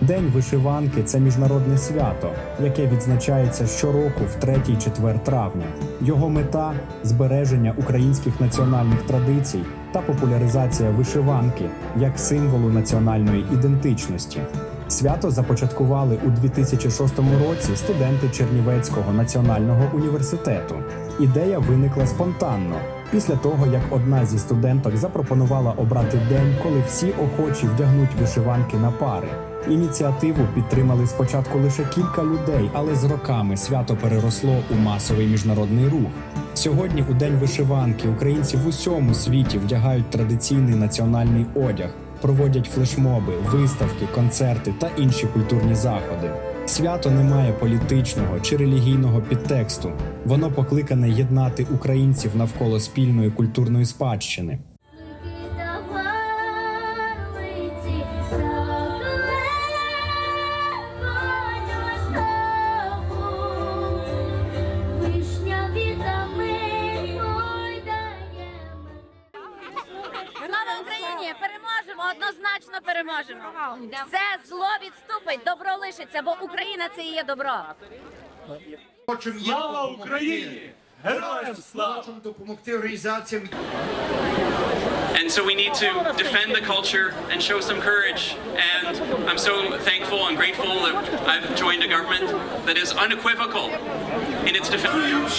День вишиванки це міжнародне свято, яке відзначається щороку в третій четвер травня. Його мета збереження українських національних традицій та популяризація вишиванки як символу національної ідентичності. Свято започаткували у 2006 році студенти Чернівецького національного університету. Ідея виникла спонтанно після того, як одна зі студенток запропонувала обрати день, коли всі охочі вдягнуть вишиванки на пари. Ініціативу підтримали спочатку лише кілька людей, але з роками свято переросло у масовий міжнародний рух. Сьогодні, у день вишиванки, українці в усьому світі вдягають традиційний національний одяг, проводять флешмоби, виставки, концерти та інші культурні заходи. Свято не має політичного чи релігійного підтексту. Воно покликане єднати українців навколо спільної культурної спадщини. Україні! Переможемо! Однозначно переможемо! Все зло відступить, добро лишиться, бо Україна це і є добро. Слава Україні! Героям слава! Хочемо допомогти організаціям, And so we need to defend the culture and show some courage. And I'm so thankful and grateful that I've joined a government that is unequivocal in its defense.